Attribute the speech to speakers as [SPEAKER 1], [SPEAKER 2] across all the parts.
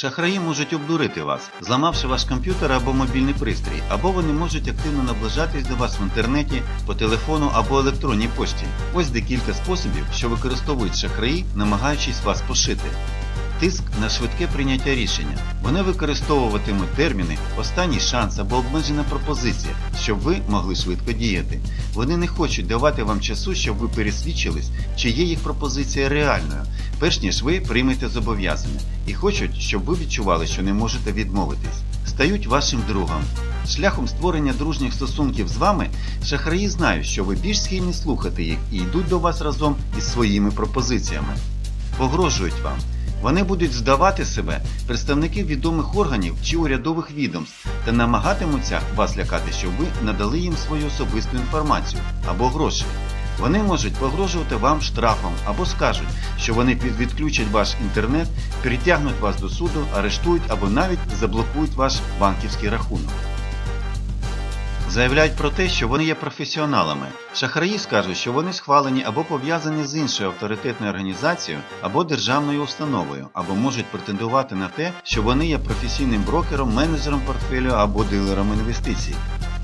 [SPEAKER 1] Шахраї можуть обдурити вас, зламавши ваш комп'ютер або мобільний пристрій, або вони можуть активно наближатись до вас в інтернеті, по телефону або електронній пошті. Ось декілька способів, що використовують шахраї, намагаючись вас пошити. Тиск на швидке прийняття рішення. Вони використовуватимуть терміни останній шанс або обмежена пропозиція, щоб ви могли швидко діяти. Вони не хочуть давати вам часу, щоб ви пересвідчились, чи є їх пропозиція реальною, перш ніж ви приймете зобов'язання, і хочуть, щоб ви відчували, що не можете відмовитись. Стають вашим другом. Шляхом створення дружніх стосунків з вами шахраї знають, що ви більш схильні слухати їх і йдуть до вас разом із своїми пропозиціями. Погрожують вам. Вони будуть здавати себе представників відомих органів чи урядових відомств та намагатимуться вас лякати, щоб ви надали їм свою особисту інформацію або гроші. Вони можуть погрожувати вам штрафом або скажуть, що вони відключать ваш інтернет, притягнуть вас до суду, арештують або навіть заблокують ваш банківський рахунок. Заявляють про те, що вони є професіоналами. Шахраї скажуть, що вони схвалені або пов'язані з іншою авторитетною організацією або державною установою, або можуть претендувати на те, що вони є професійним брокером, менеджером портфелю або дилером інвестицій.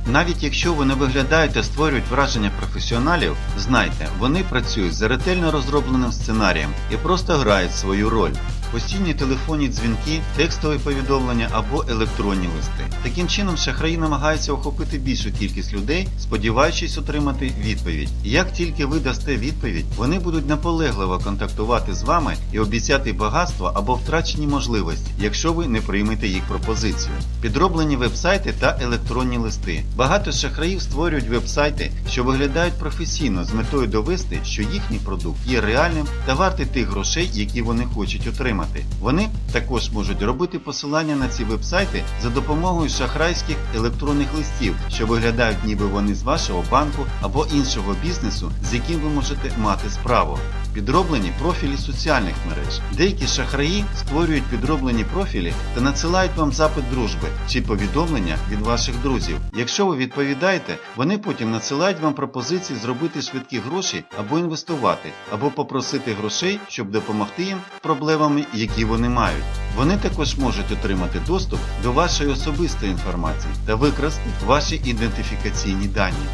[SPEAKER 1] Навіть якщо ви не виглядають та створюють враження професіоналів, знайте, вони працюють за ретельно розробленим сценарієм і просто грають свою роль. Постійні телефонні дзвінки, текстові повідомлення або електронні листи. Таким чином, шахраї намагаються охопити більшу кількість людей, сподіваючись отримати відповідь. Як тільки ви дасте відповідь, вони будуть наполегливо контактувати з вами і обіцяти багатство або втрачені можливості, якщо ви не приймете їх пропозицію. Підроблені вебсайти та електронні листи. Багато шахраїв створюють вебсайти, що виглядають професійно з метою довести, що їхній продукт є реальним та вартий тих грошей, які вони хочуть отримати. Вони також можуть робити посилання на ці вебсайти за допомогою шахрайських електронних листів, що виглядають ніби вони з вашого банку або іншого бізнесу, з яким ви можете мати справу. Підроблені профілі соціальних мереж. Деякі шахраї створюють підроблені профілі та надсилають вам запит дружби чи повідомлення від ваших друзів. Якщо ви відповідаєте, вони потім надсилають вам пропозиції зробити швидкі гроші або інвестувати, або попросити грошей, щоб допомогти їм проблемами, які вони мають. Вони також можуть отримати доступ до вашої особистої інформації та викрасти ваші ідентифікаційні дані.